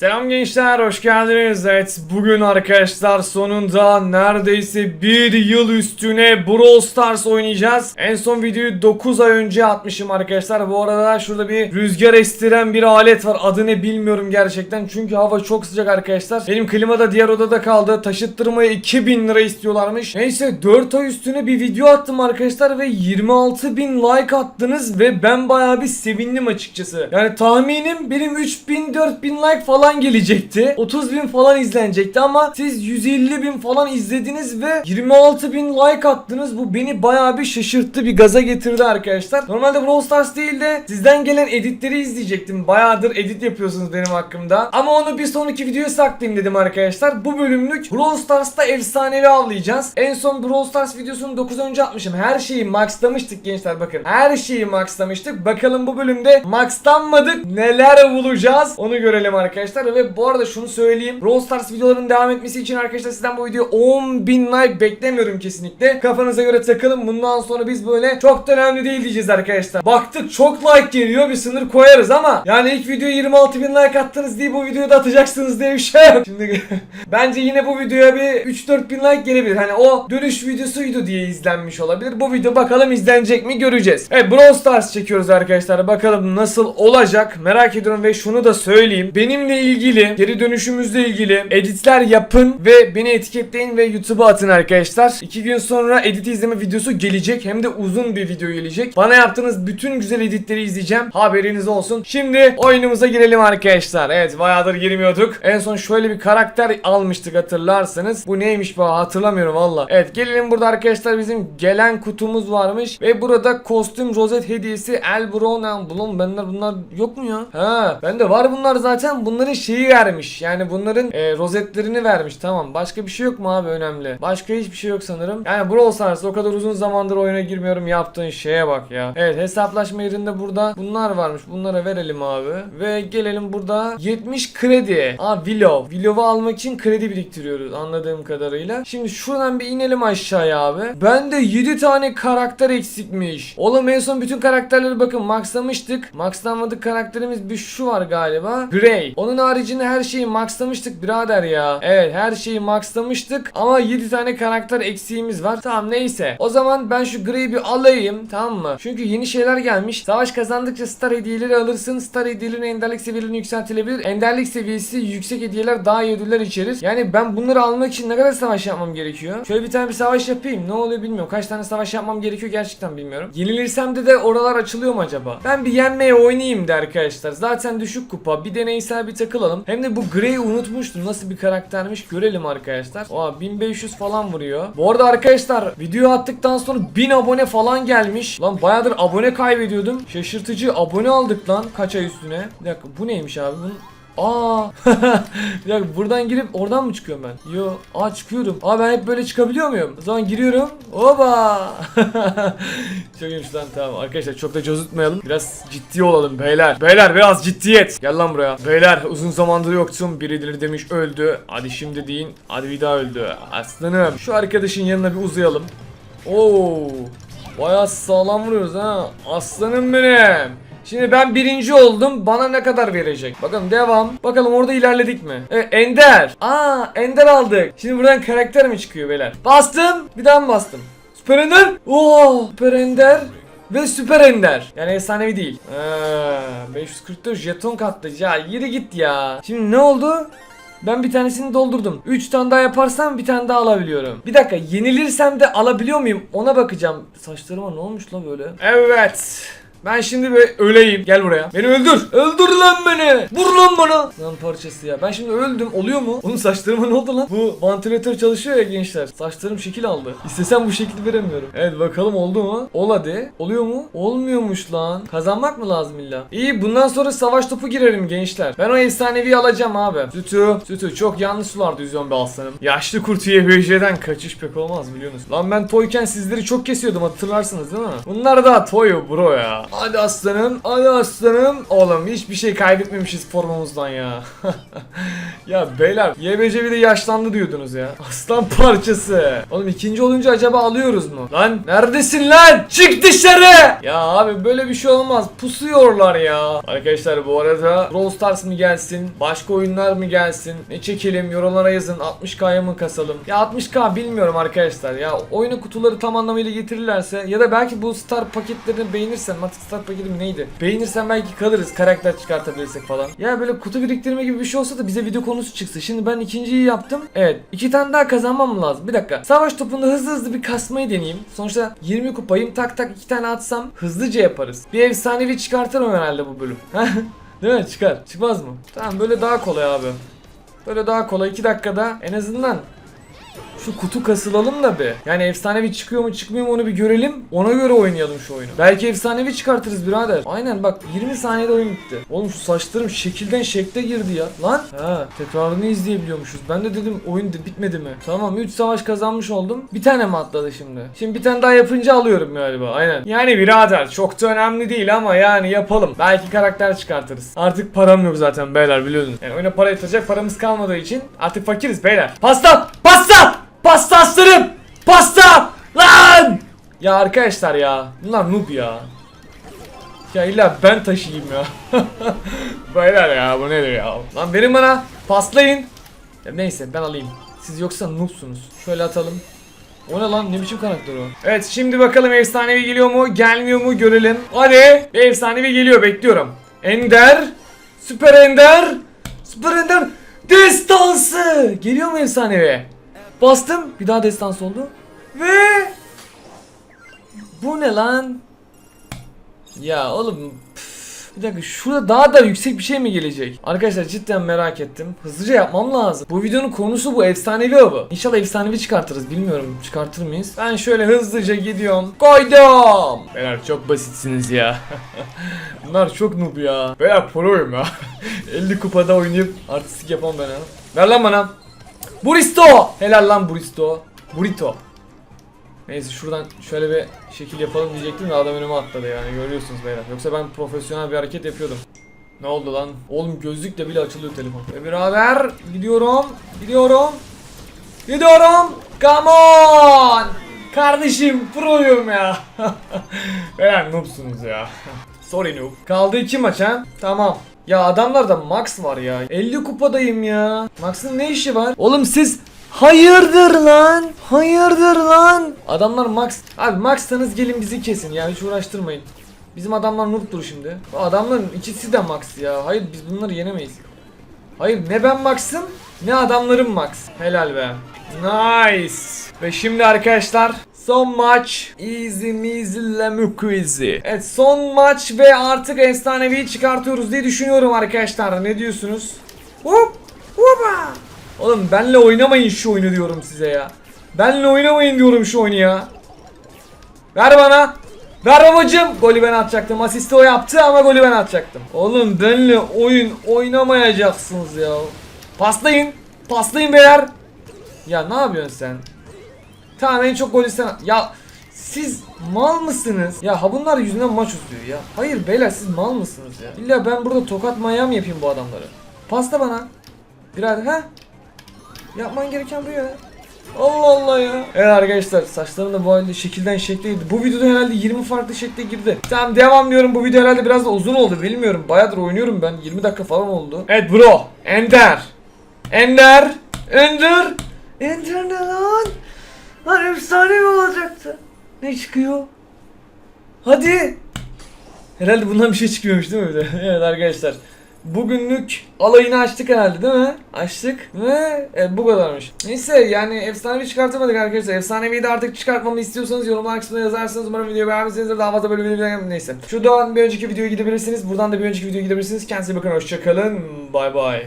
Selam gençler, hoş geldiniz. Evet, bugün arkadaşlar sonunda neredeyse bir yıl üstüne Brawl Stars oynayacağız. En son videoyu 9 ay önce atmışım arkadaşlar. Bu arada şurada bir rüzgar estiren bir alet var. Adı ne bilmiyorum gerçekten. Çünkü hava çok sıcak arkadaşlar. Benim klima da diğer odada kaldı. Taşıttırmaya 2000 lira istiyorlarmış. Neyse 4 ay üstüne bir video attım arkadaşlar ve 26 bin like attınız ve ben bayağı bir sevindim açıkçası. Yani tahminim benim 3000 4000 like falan gelecekti. 30 bin falan izlenecekti ama siz 150 bin falan izlediniz ve 26 bin like attınız. Bu beni bayağı bir şaşırttı bir gaza getirdi arkadaşlar. Normalde Brawl Stars değil de sizden gelen editleri izleyecektim. Bayağıdır edit yapıyorsunuz benim hakkımda. Ama onu bir sonraki videoya saklayayım dedim arkadaşlar. Bu bölümlük Brawl Stars'ta efsanevi avlayacağız. En son Brawl Stars videosunu 9 önce atmışım. Her şeyi maxlamıştık gençler bakın. Her şeyi maxlamıştık. Bakalım bu bölümde maxlanmadık. Neler bulacağız onu görelim arkadaşlar. Ve bu arada şunu söyleyeyim. Brawl Stars videolarının devam etmesi için arkadaşlar sizden bu video 10.000 like beklemiyorum kesinlikle. Kafanıza göre takılın. Bundan sonra biz böyle çok da önemli değil diyeceğiz arkadaşlar. Baktık çok like geliyor bir sınır koyarız ama yani ilk videoya 26 bin like attınız diye bu videoyu da atacaksınız diye bir şey yok. Şimdi bence yine bu videoya bir 3-4 bin like gelebilir. Hani o dönüş videosuydu diye izlenmiş olabilir. Bu video bakalım izlenecek mi göreceğiz. Evet Brawl Stars çekiyoruz arkadaşlar. Bakalım nasıl olacak merak ediyorum ve şunu da söyleyeyim. Benimle ilgili, geri dönüşümüzle ilgili editler yapın ve beni etiketleyin ve YouTube'a atın arkadaşlar. 2 gün sonra edit izleme videosu gelecek. Hem de uzun bir video gelecek. Bana yaptığınız bütün güzel editleri izleyeceğim. Haberiniz olsun. Şimdi oyunumuza girelim arkadaşlar. Evet bayağıdır girmiyorduk. En son şöyle bir karakter almıştık hatırlarsanız. Bu neymiş bu hatırlamıyorum valla. Evet gelelim burada arkadaşlar bizim gelen kutumuz varmış. Ve burada kostüm rozet hediyesi El Brown Blum benler bunlar yok mu ya? Ha bende var bunlar zaten. Bunların şeyi vermiş. Yani bunların e, rozetlerini vermiş. Tamam. Başka bir şey yok mu abi önemli? Başka hiçbir şey yok sanırım. Yani Brawl Stars o kadar uzun zamandır oyuna girmiyorum. Yaptığın şeye bak ya. Evet hesaplaşma yerinde burada bunlar varmış. Bunlara verelim abi. Ve gelelim burada 70 kredi. Aa Willow. Willow'u almak için kredi biriktiriyoruz anladığım kadarıyla. Şimdi şuradan bir inelim aşağıya abi. Bende 7 tane karakter eksikmiş. Oğlum en son bütün karakterleri bakın maxlamıştık. Maxlanmadık karakterimiz bir şu var galiba. Grey. Onun haricinde her şeyi maxlamıştık birader ya. Evet her şeyi maxlamıştık ama 7 tane karakter eksiğimiz var. Tamam neyse. O zaman ben şu Grey'i bir alayım tamam mı? Çünkü yeni şeyler gelmiş. Savaş kazandıkça star hediyeleri alırsın. Star hediyelerin enderlik seviyelerini yükseltilebilir. Enderlik seviyesi yüksek hediyeler daha iyi ödüller içerir. Yani ben bunları almak için ne kadar savaş yapmam gerekiyor? Şöyle bir tane bir savaş yapayım. Ne oluyor bilmiyorum. Kaç tane savaş yapmam gerekiyor gerçekten bilmiyorum. Yenilirsem de de oralar açılıyor mu acaba? Ben bir yenmeye oynayayım de arkadaşlar. Zaten düşük kupa. Bir deneysel bir takılalım. Hem de bu Grey'i unutmuştum. Nasıl bir karaktermiş görelim arkadaşlar. Oha 1500 falan vuruyor. Bu arada arkadaşlar video attıktan sonra 1000 abone falan gelmiş. Lan bayağıdır abone kaybediyordum. Şaşırtıcı abone aldık lan kaç ay üstüne. Bir dakika bu neymiş abi? Bunun Aa. bir dakika buradan girip oradan mı çıkıyorum ben? Yo. Aa çıkıyorum. Aa ben hep böyle çıkabiliyor muyum? O zaman giriyorum. Oba. çok iyiymiş lan tamam. Arkadaşlar çok da cozutmayalım. Biraz ciddi olalım beyler. Beyler biraz ciddiyet. Gel lan buraya. Beyler uzun zamandır yoktum. Birileri demiş öldü. Hadi şimdi deyin. Hadi bir daha öldü. Aslanım. Şu arkadaşın yanına bir uzayalım. Oo. Bayağı sağlam vuruyoruz ha. Aslanım benim. Şimdi ben birinci oldum. Bana ne kadar verecek? Bakalım devam. Bakalım orada ilerledik mi? Evet, Ender. Aa Ender aldık. Şimdi buradan karakter mi çıkıyor beyler? Bastım. Bir daha mı bastım? Süper Ender. Oo Süper Ender. Ve Süper Ender. Yani efsanevi değil. Ee, 544 jeton katlı. Ya yürü git ya. Şimdi ne oldu? Ben bir tanesini doldurdum. 3 tane daha yaparsam bir tane daha alabiliyorum. Bir dakika yenilirsem de alabiliyor muyum? Ona bakacağım. Saçlarıma ne olmuş la böyle? Evet. Ben şimdi bir öleyim. Gel buraya. Beni öldür. Öldür lan beni. Vur lan bana. Lan parçası ya. Ben şimdi öldüm. Oluyor mu? Onun saçlarıma ne oldu lan? Bu vantilatör çalışıyor ya gençler. Saçlarım şekil aldı. İstesem bu şekli veremiyorum. Evet bakalım oldu mu? Ol hadi. Oluyor mu? Olmuyormuş lan. Kazanmak mı lazım illa? İyi bundan sonra savaş topu girerim gençler. Ben o efsanevi alacağım abi. Sütü. Sütü çok yanlış sularda yüzüyorum be aslanım. Yaşlı kurt YBJ'den kaçış pek olmaz biliyorsunuz. Lan ben toyken sizleri çok kesiyordum hatırlarsınız değil mi? Bunlar da toy bro ya. Hadi aslanım. Hadi aslanım. Oğlum hiçbir şey kaybetmemişiz formumuzdan ya. ya beyler YBC bir de yaşlandı diyordunuz ya. Aslan parçası. Oğlum ikinci olunca acaba alıyoruz mu? Lan neredesin lan? Çık dışarı. Ya abi böyle bir şey olmaz. Pusuyorlar ya. Arkadaşlar bu arada Brawl Stars mı gelsin? Başka oyunlar mı gelsin? Ne çekelim? Yorumlara yazın. 60k'ya mı kasalım? Ya 60k bilmiyorum arkadaşlar. Ya oyunu kutuları tam anlamıyla getirirlerse ya da belki bu star paketlerini beğenirsem artık star paketi mi neydi? Beğenirsem belki kalırız karakter çıkartabilirsek falan. Ya böyle kutu biriktirme gibi bir şey olsa da bize video konusu çıksa. Şimdi ben ikinciyi yaptım. Evet. iki tane daha kazanmam lazım. Bir dakika. Savaş topunda hızlı hızlı bir kasmayı deneyeyim. Sonuçta 20 kupayım. Tak tak iki tane atsam hızlıca yaparız. Bir efsanevi çıkartırım herhalde bu bölüm. Değil mi? Çıkar. Çıkmaz mı? Tamam böyle daha kolay abi. Böyle daha kolay 2 dakikada en azından şu kutu kasılalım da be. Yani efsanevi çıkıyor mu çıkmıyor mu onu bir görelim. Ona göre oynayalım şu oyunu. Belki efsanevi çıkartırız birader. Aynen bak 20 saniyede oyun bitti. Oğlum şu saçlarım şekilden şekle girdi ya. Lan. Ha tekrarını izleyebiliyormuşuz. Ben de dedim oyun de bitmedi mi? Tamam 3 savaş kazanmış oldum. Bir tane mi atladı şimdi? Şimdi bir tane daha yapınca alıyorum galiba. Aynen. Yani birader çok da önemli değil ama yani yapalım. Belki karakter çıkartırız. Artık param yok zaten beyler biliyorsunuz. Yani oyuna para yatacak paramız kalmadığı için artık fakiriz beyler. Pasta! Pasta! Pasta! Pasta! Lan! Ya arkadaşlar ya. Bunlar noob ya. Ya illa ben taşıyayım ya. Beyler ya bu nedir ya? Lan verin bana. Paslayın. Ya neyse ben alayım. Siz yoksa noobsunuz. Şöyle atalım. O ne lan ne biçim karakter o? Evet şimdi bakalım efsanevi geliyor mu gelmiyor mu görelim. Hadi bir efsanevi geliyor bekliyorum. Ender. Süper Ender. Süper Ender. Destansı. Geliyor mu efsanevi? Bastım. Bir daha destansı oldu. Ve bu ne lan? Ya oğlum püf, bir dakika şurada daha da yüksek bir şey mi gelecek? Arkadaşlar cidden merak ettim. Hızlıca yapmam lazım. Bu videonun konusu bu efsanevi avı. İnşallah efsanevi çıkartırız bilmiyorum çıkartır mıyız? Ben şöyle hızlıca gidiyorum. Koydum. Beyler çok basitsiniz ya. Bunlar çok noob ya. Beyler proyum ya. 50 kupada oynayıp artistik yapamam ben ha. Ver lan bana. Buristo. Helal lan Buristo. Burrito. Neyse şuradan şöyle bir şekil yapalım diyecektim de adam önüme atladı yani görüyorsunuz beyler. Yoksa ben profesyonel bir hareket yapıyordum. Ne oldu lan? Oğlum gözlükle bile açılıyor telefon. Ve birader gidiyorum. Gidiyorum. Gidiyorum. Come on. Kardeşim proyum ya. beyler noobsunuz ya. Sorry noob. Kaldı iki maç ha. Tamam. Ya adamlarda Max var ya. 50 kupadayım ya. Max'ın ne işi var? Oğlum siz Hayırdır lan? Hayırdır lan? Adamlar Max. Abi Max'tanız gelin bizi kesin yani hiç uğraştırmayın. Bizim adamlar noob'dur şimdi. Bu adamların ikisi de Max ya. Hayır biz bunları yenemeyiz. Hayır ne ben Max'ım ne adamlarım Max. Helal be. Nice. Ve şimdi arkadaşlar son maç easy measy lemon quizzy. Evet son maç ve artık efsanevi çıkartıyoruz diye düşünüyorum arkadaşlar. Ne diyorsunuz? Hop hopa. Oğlum benle oynamayın şu oyunu diyorum size ya. Benle oynamayın diyorum şu oyunu ya. Ver bana. Ver babacım. Golü ben atacaktım. Asisti o yaptı ama golü ben atacaktım. Oğlum benle oyun oynamayacaksınız ya. Paslayın. Paslayın beyler. Ya ne yapıyorsun sen? Tamam en çok golü sen Ya siz mal mısınız? Ya ha bunlar yüzünden maç uzuyor ya. Hayır beyler siz mal mısınız ya? İlla ben burada tokat manyağı mı yapayım bu adamları? Pasta bana. Birader ha? Yapman gereken bu ya. Allah Allah ya. Evet arkadaşlar saçlarım da bu halde şekilden şekle girdi. Bu videoda herhalde 20 farklı şekle girdi. Tamam devam diyorum. Bu video herhalde biraz da uzun oldu bilmiyorum. Bayağıdır oynuyorum ben. 20 dakika falan oldu. Evet bro. Ender. Ender. Ender. Ender ne lan? Lan efsane mi olacaktı? Ne çıkıyor? Hadi. Herhalde bundan bir şey çıkmıyormuş değil mi de? evet arkadaşlar. Bugünlük alayını açtık herhalde değil mi? Açtık ve evet, bu kadarmış. Neyse yani efsanevi çıkartamadık arkadaşlar. Efsaneviyi de artık çıkartmamı istiyorsanız yorumlar kısmına yazarsanız umarım videoyu beğenmişsinizdir. Daha fazla böyle video neyse. Şuradan bir önceki videoya gidebilirsiniz. Buradan da bir önceki videoya gidebilirsiniz. Kendinize bakın. Hoşçakalın. Bay bay.